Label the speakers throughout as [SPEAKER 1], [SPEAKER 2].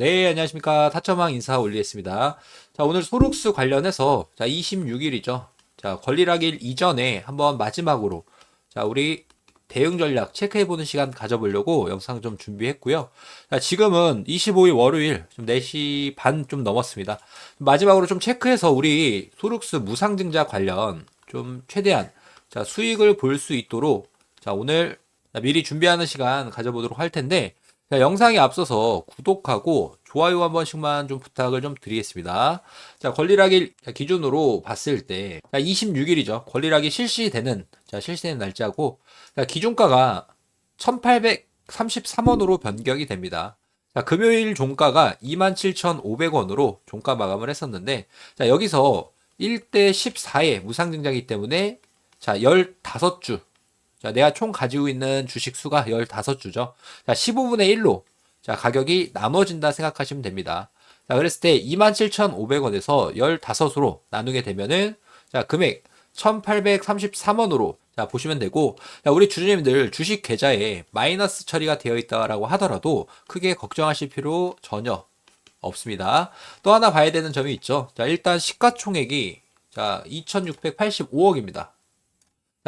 [SPEAKER 1] 네, 안녕하십니까. 타점왕 인사 올리겠습니다. 자, 오늘 소룩스 관련해서, 자, 26일이죠. 자, 권리락일 이전에 한번 마지막으로, 자, 우리 대응 전략 체크해 보는 시간 가져보려고 영상 좀 준비했고요. 자, 지금은 25일 월요일, 좀 4시 반 좀 넘었습니다. 마지막으로 좀 체크해서 우리 소룩스 무상증자 관련 좀 최대한, 자, 수익을 볼 수 있도록, 자, 오늘 미리 준비하는 시간 가져보도록 할 텐데, 자, 영상에 앞서서 구독하고 좋아요 한 번씩만 좀 부탁을 좀 드리겠습니다. 자, 권리락일 기준으로 봤을 때, 자, 26일이죠. 권리락이 실시되는, 자, 실시되는 날짜고, 자, 기준가가 1833원으로 변경이 됩니다. 자, 금요일 종가가 27,500원으로 종가 마감을 했었는데, 자, 여기서 1대 14의 무상증자이기 때문에, 자, 15주, 자, 내가 총 가지고 있는 주식 수가 15주죠. 자, 15분의 1로 자, 가격이 나눠진다 생각하시면 됩니다. 자, 그랬을 때 27,500원에서 15으로 나누게 되면은 자, 금액 1,833원으로 자, 보시면 되고 자, 우리 주주님들 주식 계좌에 마이너스 처리가 되어 있다라고 하더라도 크게 걱정하실 필요 전혀 없습니다. 또 하나 봐야 되는 점이 있죠. 자, 일단 시가총액이 자, 2,685억입니다.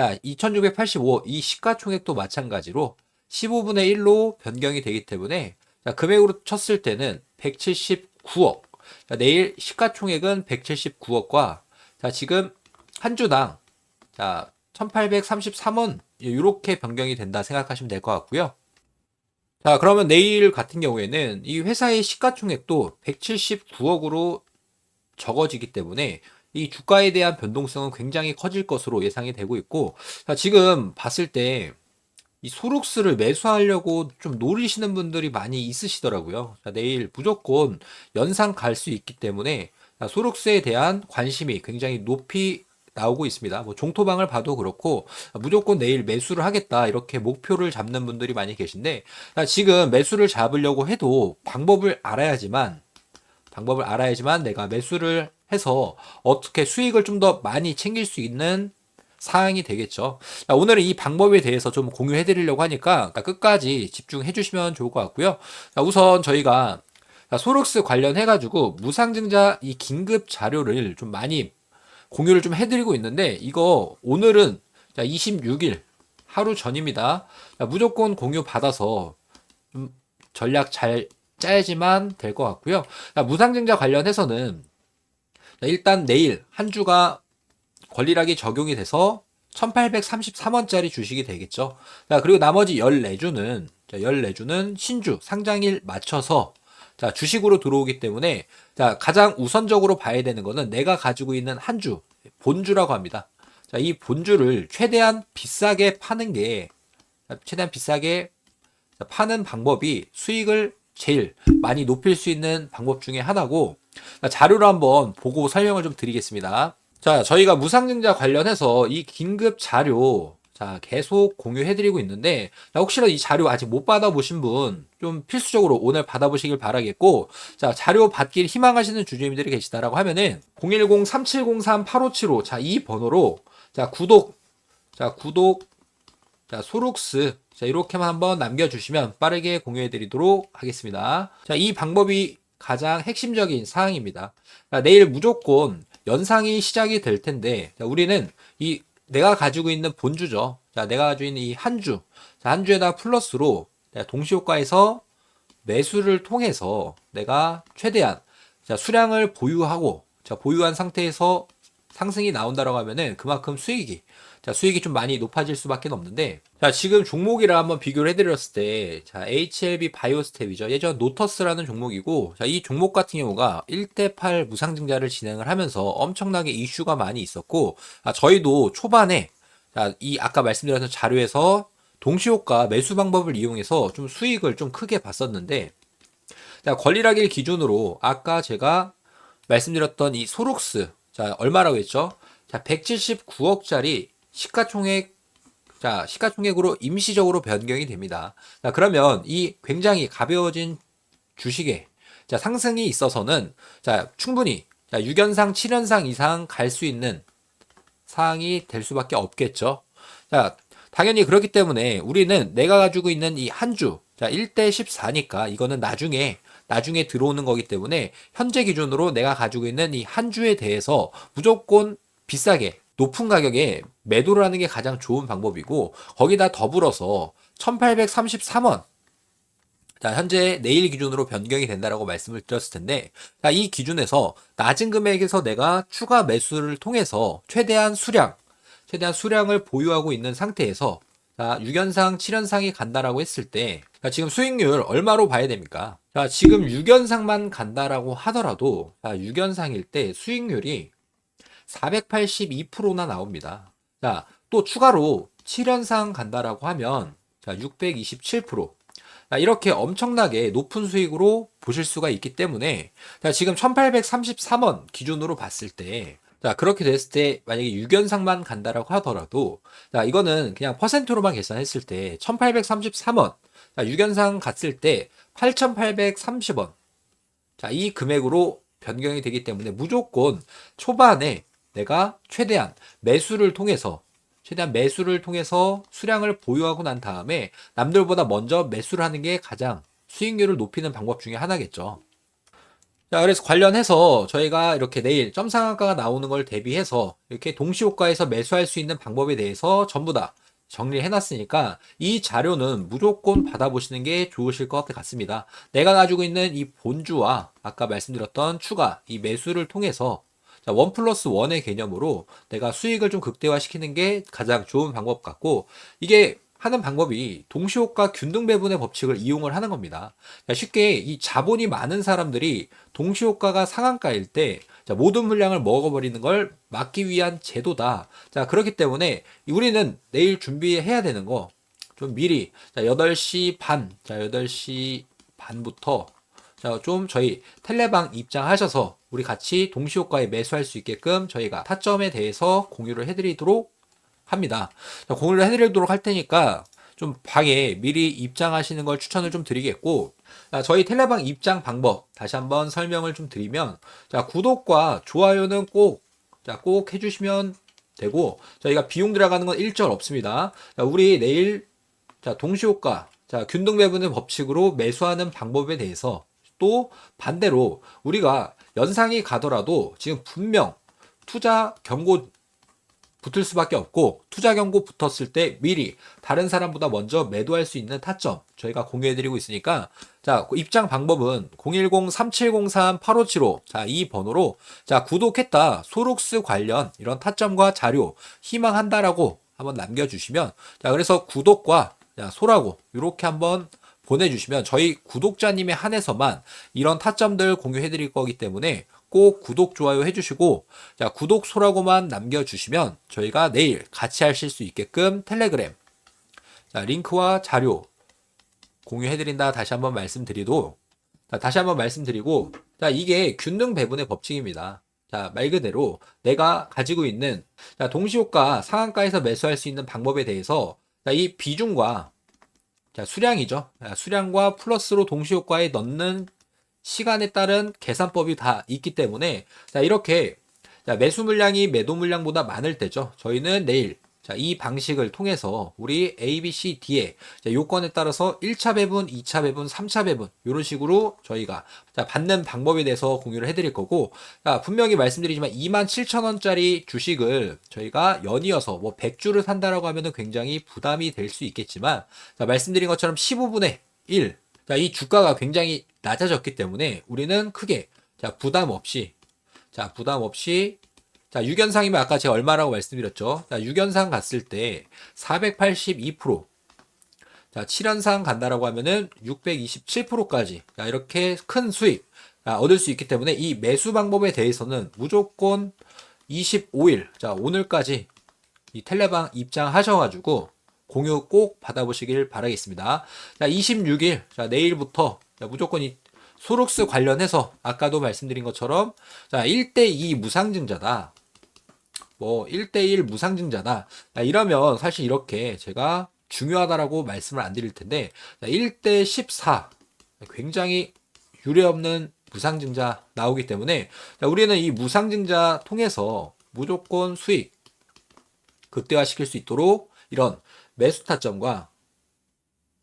[SPEAKER 1] 자, 2685, 이 시가총액도 마찬가지로 15분의 1로 변경이 되기 때문에 자, 금액으로 쳤을 때는 179억. 자, 내일 시가총액은 179억과 자, 지금 한 주당 자, 1833원 이렇게 변경이 된다 생각하시면 될 것 같고요. 자, 그러면 내일 같은 경우에는 이 회사의 시가총액도 179억으로 적어지기 때문에 이 주가에 대한 변동성은 굉장히 커질 것으로 예상이 되고 있고, 자, 지금 봤을 때, 이 소룩스를 매수하려고 좀 노리시는 분들이 많이 있으시더라고요. 자, 내일 무조건 연상 갈 수 있기 때문에, 자, 소룩스에 대한 관심이 굉장히 높이 나오고 있습니다. 뭐 종토방을 봐도 그렇고 무조건 내일 매수를 하겠다 이렇게 목표를 잡는 분들이 많이 계신데 지금 매수를 잡으려고 해도 방법을 알아야지만 방법을 알아야지만 내가 매수를 해서 어떻게 수익을 좀 더 많이 챙길 수 있는 사항이 되겠죠. 자, 오늘은 이 방법에 대해서 좀 공유해 드리려고 하니까 끝까지 집중해 주시면 좋을 것 같고요. 자, 우선 저희가 소록스 관련해 가지고 무상증자 이 긴급 자료를 좀 많이 공유를 좀 해드리고 있는데 이거 오늘은 자, 26일 하루 전입니다. 자, 무조건 공유 받아서 좀 전략 잘 짜야지만 될 것 같고요. 자, 무상증자 관련해서는 일단 내일 한 주가 권리락이 적용이 돼서 1833원짜리 주식이 되겠죠. 자, 그리고 나머지 14주는, 자, 14주는 신주, 상장일 맞춰서, 자, 주식으로 들어오기 때문에, 자, 가장 우선적으로 봐야 되는 거는 내가 가지고 있는 한 주, 본주라고 합니다. 자, 이 본주를 최대한 비싸게 파는 게, 최대한 비싸게 파는 방법이 수익을 제일 많이 높일 수 있는 방법 중에 하나고, 자료를 한번 보고 설명을 좀 드리겠습니다. 자, 저희가 무상증자 관련해서 이 긴급 자료, 자, 계속 공유해드리고 있는데, 혹시라도 이 자료 아직 못 받아보신 분, 좀 필수적으로 오늘 받아보시길 바라겠고, 자, 자료 받길 희망하시는 주주님들이 계시다라고 하면은, 010-3703-8575, 자, 이 번호로, 자, 구독, 자, 구독, 자, 소록스, 자, 이렇게만 한번 남겨주시면 빠르게 공유해드리도록 하겠습니다. 자, 이 방법이 가장 핵심적인 사항입니다. 내일 무조건 연상이 시작이 될 텐데 우리는 이 내가 가지고 있는 본주죠. 자, 내가 가지고 있는 이 한 주, 한 주에다 플러스로 동시효과에서 매수를 통해서 내가 최대한 자, 수량을 보유하고 자, 보유한 상태에서 상승이 나온다라고 하면은 그만큼 수익이 자, 수익이 좀 많이 높아질 수밖에 없는데 자, 지금 종목이랑 한번 비교를 해드렸을 때 자, HLB 바이오스텝이죠. 예전 노터스라는 종목이고 자, 이 종목 같은 경우가 1대8 무상증자를 진행을 하면서 엄청나게 이슈가 많이 있었고 아, 저희도 초반에 자, 이 아까 말씀드렸던 자료에서 동시효과 매수 방법을 이용해서 좀 수익을 좀 크게 봤었는데 자, 권리락일 기준으로 아까 제가 말씀드렸던 이 소록스 자, 얼마라고 했죠? 자, 179억짜리 시가총액 자, 시가총액으로 임시적으로 변경이 됩니다. 자, 그러면 이 굉장히 가벼워진 주식에 자, 상승이 있어서는 자, 충분히 자, 6연상, 7연상 이상 갈 수 있는 사항이 될 수밖에 없겠죠. 자, 당연히 그렇기 때문에 우리는 내가 가지고 있는 이 한 주, 자, 1대 14니까 이거는 나중에 나중에 들어오는 거기 때문에 현재 기준으로 내가 가지고 있는 이 한 주에 대해서 무조건 비싸게 높은 가격에 매도를 하는 게 가장 좋은 방법이고 거기다 더불어서 1833원 자, 현재 내일 기준으로 변경이 된다라고 말씀을 드렸을 텐데, 자, 이 기준에서 낮은 금액에서 내가 추가 매수를 통해서 최대한 수량, 최대한 수량을 보유하고 있는 상태에서, 자, 6연상, 7연상이 간다라고 했을 때, 자, 지금 수익률 얼마로 봐야 됩니까? 자, 지금 6연상만 간다라고 하더라도, 자, 6연상일 때 수익률이 482%나 나옵니다. 자, 또 추가로 7연상 간다라고 하면, 자, 627%. 자, 이렇게 엄청나게 높은 수익으로 보실 수가 있기 때문에 자, 지금 1833원 기준으로 봤을 때 자, 그렇게 됐을 때 만약에 6연상만 간다라고 하더라도 자, 이거는 그냥 퍼센트로만 계산했을 때 1833원 자, 6연상 갔을 때 8830원 자, 이 금액으로 변경이 되기 때문에 무조건 초반에 내가 최대한 매수를 통해서 최대한 매수를 통해서 수량을 보유하고 난 다음에 남들보다 먼저 매수를 하는 게 가장 수익률을 높이는 방법 중에 하나겠죠. 자, 그래서 관련해서 저희가 이렇게 내일 점상한가가 나오는 걸 대비해서 이렇게 동시효과에서 매수할 수 있는 방법에 대해서 전부 다 정리를 해놨으니까 이 자료는 무조건 받아보시는 게 좋으실 것 같습니다. 내가 가지고 있는 이 본주와 아까 말씀드렸던 추가, 이 매수를 통해서 자, 원 플러스 원의 개념으로 내가 수익을 좀 극대화시키는 게 가장 좋은 방법 같고, 이게 하는 방법이 동시효과 균등 배분의 법칙을 이용을 하는 겁니다. 자, 쉽게 이 자본이 많은 사람들이 동시효과가 상한가일 때 자, 모든 물량을 먹어버리는 걸 막기 위한 제도다. 자, 그렇기 때문에 우리는 내일 준비해야 되는 거 좀 미리 자, 8시 반, 자, 8시 반부터 자, 좀 저희 텔레방 입장하셔서 우리 같이 동시효과에 매수할 수 있게끔 저희가 타점에 대해서 공유를 해드리도록 합니다. 자, 공유를 해드리도록 할 테니까 좀 방에 미리 입장하시는 걸 추천을 좀 드리겠고, 자, 저희 텔레방 입장 방법 다시 한번 설명을 좀 드리면, 자, 구독과 좋아요는 꼭, 자, 꼭 해주시면 되고, 저희가 비용 들어가는 건 일절 없습니다. 자, 우리 내일, 자, 동시효과, 자, 균등 배분의 법칙으로 매수하는 방법에 대해서 또 반대로 우리가 연상이 가더라도 지금 분명 투자 경고 붙을 수밖에 없고 투자 경고 붙었을 때 미리 다른 사람보다 먼저 매도할 수 있는 타점 저희가 공유해 드리고 있으니까 자 입장 방법은 010-3703-8575 자이 번호로 자 구독했다 소록스 관련 이런 타점과 자료 희망한다라고 한번 남겨주시면 자 그래서 구독과 자, 소라고 이렇게 한번 보내주시면 저희 구독자님에 한해서만 이런 타점들 공유해드릴 거기 때문에 꼭 구독, 좋아요 해주시고 자 구독, 소라고만 남겨주시면 저희가 내일 같이 하실 수 있게끔 텔레그램 자 링크와 자료 공유해드린다 다시 한번 말씀드리도 자, 다시 한번 말씀드리고 자 이게 균등 배분의 법칙입니다. 자, 말 그대로 내가 가지고 있는 자, 동시효과 상한가에서 매수할 수 있는 방법에 대해서 자, 이 비중과 자, 수량이죠. 자, 수량과 플러스로 동시 효과에 넣는 시간에 따른 계산법이 다 있기 때문에 자, 이렇게 자, 매수 물량이 매도 물량보다 많을 때죠. 저희는 내일 자, 이 방식을 통해서 우리 A, B, C, D의 자, 요건에 따라서 1차 배분, 2차 배분, 3차 배분 이런 식으로 저희가 자, 받는 방법에 대해서 공유를 해드릴 거고 자, 분명히 말씀드리지만 27,000원짜리 주식을 저희가 연이어서 뭐 100주를 산다라고 하면은 굉장히 부담이 될 수 있겠지만 자, 말씀드린 것처럼 15분의 1 자, 이 주가가 굉장히 낮아졌기 때문에 우리는 크게 자, 부담 없이 자, 부담 없이 자, 6연상이면 아까 제가 얼마라고 말씀드렸죠? 자, 6연상 갔을 때 482%. 자, 7연상 간다라고 하면은 627%까지. 자, 이렇게 큰 수익 자, 얻을 수 있기 때문에 이 매수 방법에 대해서는 무조건 25일. 자, 오늘까지 이 텔레방 입장하셔가지고 공유 꼭 받아보시길 바라겠습니다. 자, 26일. 자, 내일부터 자, 무조건 이 소록스 관련해서 아까도 말씀드린 것처럼 자, 1대2 무상증자다. 뭐 1대1 무상증자다. 자, 이러면 사실 이렇게 제가 중요하다라고 말씀을 안 드릴 텐데 자, 1대 14 굉장히 유례 없는 무상증자 나오기 때문에 자, 우리는 이 무상증자 통해서 무조건 수익 극대화시킬 수 있도록 이런 매수 타점과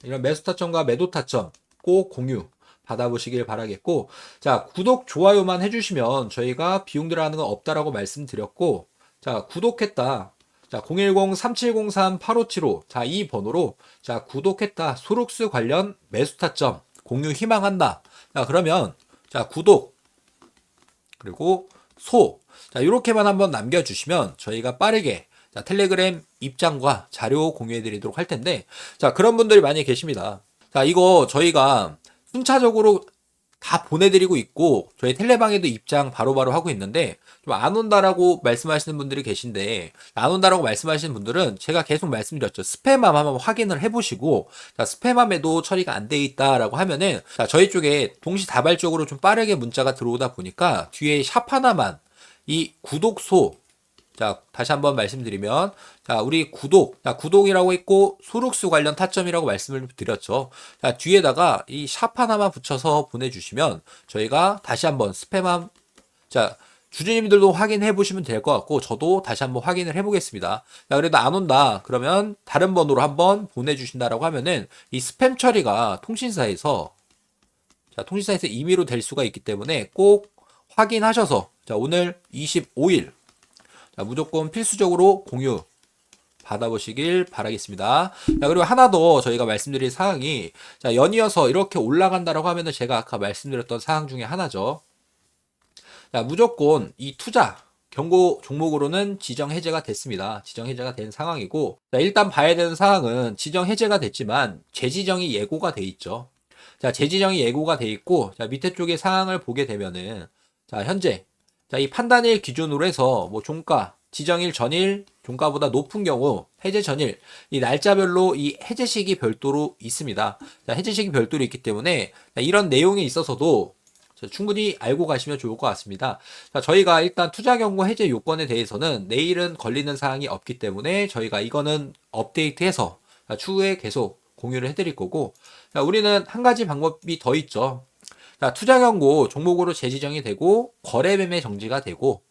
[SPEAKER 1] 이런 매수 타점과 매도 타점 꼭 공유 받아보시길 바라겠고, 자, 구독, 좋아요만 해주시면 저희가 비용 들어가는 건 없다라고 말씀드렸고, 자, 구독했다. 자, 010-3703-8575. 자, 이 번호로, 자, 구독했다. 소록스 관련 매수 타점 공유 희망한다. 자, 그러면, 자, 구독, 그리고 소. 자, 요렇게만 한번 남겨주시면 저희가 빠르게 자, 텔레그램 입장과 자료 공유해 드리도록 할 텐데, 자, 그런 분들이 많이 계십니다. 자, 이거 저희가 순차적으로 다 보내드리고 있고, 저희 텔레방에도 입장 바로 바로 하고 있는데, 좀 안 온다라고 말씀하시는 분들이 계신데, 안 온다라고 말씀하시는 분들은 제가 계속 말씀드렸죠. 스팸함 한번 확인을 해보시고, 자, 스팸함에도 처리가 안 돼 있다라고 하면은, 자, 저희 쪽에 동시다발적으로 좀 빠르게 문자가 들어오다 보니까, 뒤에 샵 하나만, 이 구독소, 자, 다시 한번 말씀드리면, 자, 우리 구독, 자, 구독이라고 했고, 소록수 관련 타점이라고 말씀을 드렸죠. 자, 뒤에다가 이 샵 하나만 붙여서 보내주시면, 저희가 다시 한번 스팸함, 자, 주주님들도 확인해 보시면 될 것 같고, 저도 다시 한번 확인을 해 보겠습니다. 자, 그래도 안 온다. 그러면 다른 번호로 한번 보내주신다라고 하면은, 이 스팸 처리가 통신사에서, 자, 통신사에서 임의로 될 수가 있기 때문에 꼭 확인하셔서, 자, 오늘 25일, 자, 무조건 필수적으로 공유 받아보시길 바라겠습니다. 자, 그리고 하나 더 저희가 말씀드릴 사항이, 자, 연이어서 이렇게 올라간다라고 하면은 제가 아까 말씀드렸던 사항 중에 하나죠. 자, 무조건 이 투자, 경고 종목으로는 지정 해제가 됐습니다. 지정 해제가 된 상황이고, 자, 일단 봐야 되는 사항은 지정 해제가 됐지만 재지정이 예고가 돼 있죠. 자, 재지정이 예고가 돼 있고, 자, 밑에 쪽에 사항을 보게 되면은, 자, 현재, 자, 이 판단일 기준으로 해서 뭐 종가, 지정일 전일, 종가보다 높은 경우 해제 전일 이 날짜별로 이 해제식이 별도로 있습니다. 자, 해제식이 별도로 있기 때문에 자, 이런 내용에 있어서도 자, 충분히 알고 가시면 좋을 것 같습니다. 자, 저희가 일단 투자 경고 해제 요건에 대해서는 내일은 걸리는 사항이 없기 때문에 저희가 이거는 업데이트해서 자, 추후에 계속 공유를 해드릴 거고 자, 우리는 한 가지 방법이 더 있죠. 자, 투자 경고 종목으로 재지정이 되고 거래 매매 정지가 되고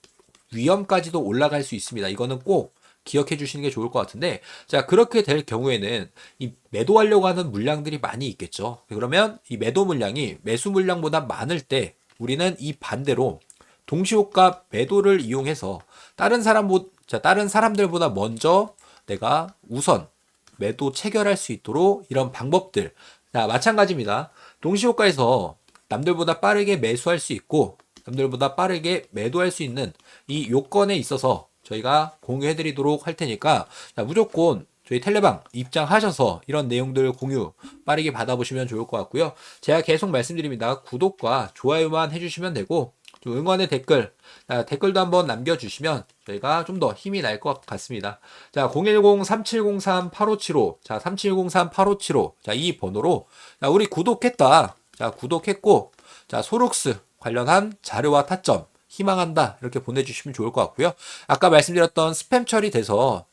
[SPEAKER 1] 위험까지도 올라갈 수 있습니다. 이거는 꼭 기억해 주시는 게 좋을 것 같은데, 자, 그렇게 될 경우에는 이 매도하려고 하는 물량들이 많이 있겠죠. 그러면 이 매도 물량이 매수 물량보다 많을 때 우리는 이 반대로 동시호가 매도를 이용해서 다른 사람, 자, 다른 사람들보다 먼저 내가 우선 매도 체결할 수 있도록 이런 방법들. 자, 마찬가지입니다. 동시호가에서 남들보다 빠르게 매수할 수 있고, 남들보다 빠르게 매도할 수 있는 이 요건에 있어서 저희가 공유해 드리도록 할 테니까 자, 무조건 저희 텔레방 입장하셔서 이런 내용들 공유 빠르게 받아보시면 좋을 것 같고요. 제가 계속 말씀드립니다. 구독과 좋아요만 해주시면 되고 좀 응원의 댓글 자, 댓글도 한번 남겨주시면 저희가 좀 더 힘이 날 것 같습니다. 자, 010-3703-8575 자, 3703-8575 자, 이 번호로 자, 우리 구독했다. 자, 구독했고 자, 소록스 관련한 자료와 타점 희망한다 이렇게 보내주시면 좋을 것 같고요. 아까 말씀드렸던 스팸 처리돼서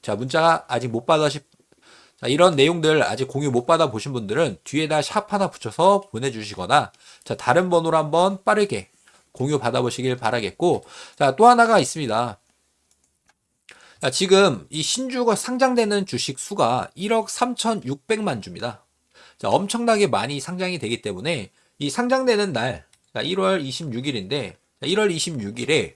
[SPEAKER 1] 자 문자 아직 못 받으시 자, 이런 내용들 아직 공유 못 받아 보신 분들은 뒤에다 샵 하나 붙여서 보내주시거나 자 다른 번호로 한번 빠르게 공유 받아보시길 바라겠고 자 또 하나가 있습니다. 자, 지금 이 신주가 상장되는 주식 수가 1억 3,600만 주입니다. 자, 엄청나게 많이 상장이 되기 때문에 이 상장되는 날 자, 1월 26일인데 1월 26일에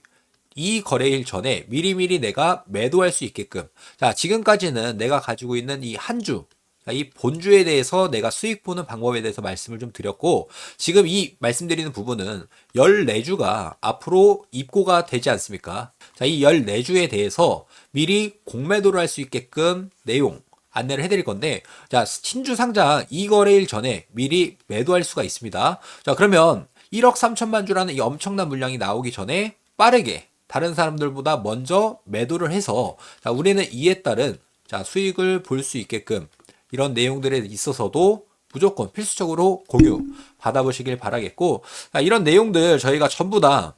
[SPEAKER 1] 이 거래일 전에 미리미리 내가 매도할 수 있게끔 자 지금까지는 내가 가지고 있는 이 한 주 이 본주에 대해서 내가 수익 보는 방법에 대해서 말씀을 좀 드렸고 지금 이 말씀드리는 부분은 14주가 앞으로 입고가 되지 않습니까? 자, 이 14주에 대해서 미리 공매도를 할 수 있게끔 내용 안내를 해드릴 건데 자, 신주 상장 이 거래일 전에 미리 매도할 수가 있습니다. 자, 그러면 1억 3천만 주라는 이 엄청난 물량이 나오기 전에 빠르게 다른 사람들보다 먼저 매도를 해서 자, 우리는 이에 따른 자, 수익을 볼 수 있게끔 이런 내용들에 있어서도 무조건 필수적으로 공유 받아보시길 바라겠고 자, 이런 내용들 저희가 전부 다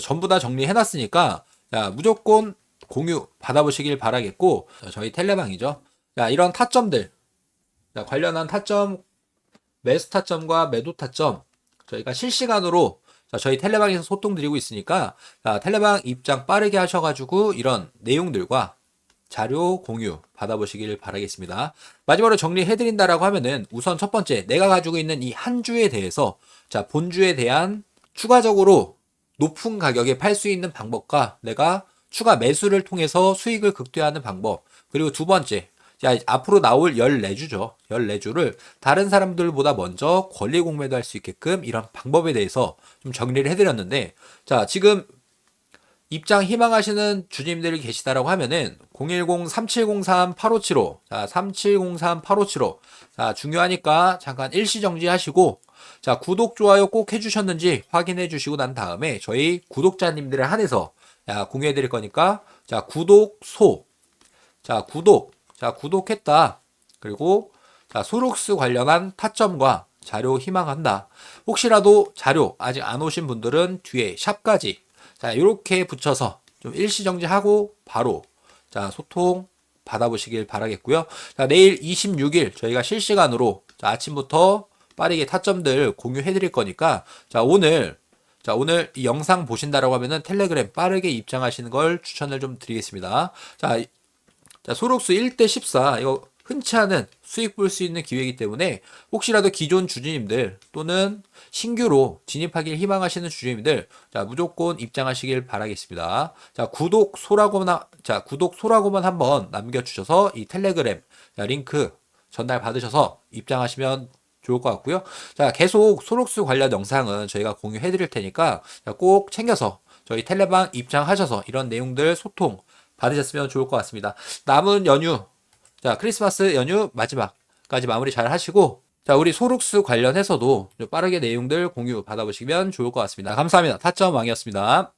[SPEAKER 1] 전부 다 정리해 놨으니까 자, 무조건 공유 받아보시길 바라겠고 자, 저희 텔레방이죠. 자, 이런 타점들. 자, 관련한 타점 매수 타점과 매도 타점. 저희가 실시간으로 자, 저희 텔레방에서 소통 드리고 있으니까 자, 텔레방 입장 빠르게 하셔가지고 이런 내용들과 자료 공유 받아보시길 바라겠습니다. 마지막으로 정리해드린다라고 하면은 우선 첫 번째 내가 가지고 있는 이 한 주에 대해서 자 본주에 대한 추가적으로 높은 가격에 팔 수 있는 방법과 내가 추가 매수를 통해서 수익을 극대화하는 방법. 그리고 두 번째 자, 앞으로 나올 14주죠. 14주를 다른 사람들보다 먼저 권리 공매도 할 수 있게끔 이런 방법에 대해서 좀 정리를 해드렸는데, 자, 지금 입장 희망하시는 주님들이 계시다라고 하면은 010-3703-8575 자 3703-8575 자 중요하니까 잠깐 일시 정지 하시고 자 구독 좋아요 꼭 해주셨는지 확인해 주시고 난 다음에 저희 구독자님들에 한해서 자 공유해 드릴 거니까 자 구독 소 자 구독 자 구독했다 그리고 자 소록스 관련한 타점과 자료 희망한다 혹시라도 자료 아직 안 오신 분들은 뒤에 샵까지 자, 이렇게 붙여서 좀 일시정지하고 바로 자, 소통 받아보시길 바라겠고요. 자, 내일 26일 저희가 실시간으로 자, 아침부터 빠르게 타점들 공유해 드릴 거니까 자, 오늘 자, 오늘 이 영상 보신다라고 하면은 텔레그램 빠르게 입장하시는 걸 추천을 좀 드리겠습니다. 자, 이- 자, 소록수 1대 14 이거 흔치 않은 수익 볼 수 있는 기회이기 때문에 혹시라도 기존 주주님들 또는 신규로 진입하길 희망하시는 주주님들 자 무조건 입장하시길 바라겠습니다. 자 구독 소라고만 자 구독 소라고만 한번 남겨주셔서 이 텔레그램 자, 링크 전달 받으셔서 입장하시면 좋을 것 같고요. 자 계속 소록수 관련 영상은 저희가 공유해 드릴 테니까 자, 꼭 챙겨서 저희 텔레방 입장하셔서 이런 내용들 소통 받으셨으면 좋을 것 같습니다. 남은 연휴 자, 크리스마스 연휴 마지막까지 마무리 잘 하시고, 자, 우리 소룩스 관련해서도 좀 빠르게 내용들 공유 받아보시면 좋을 것 같습니다. 감사합니다. 타점 왕이었습니다.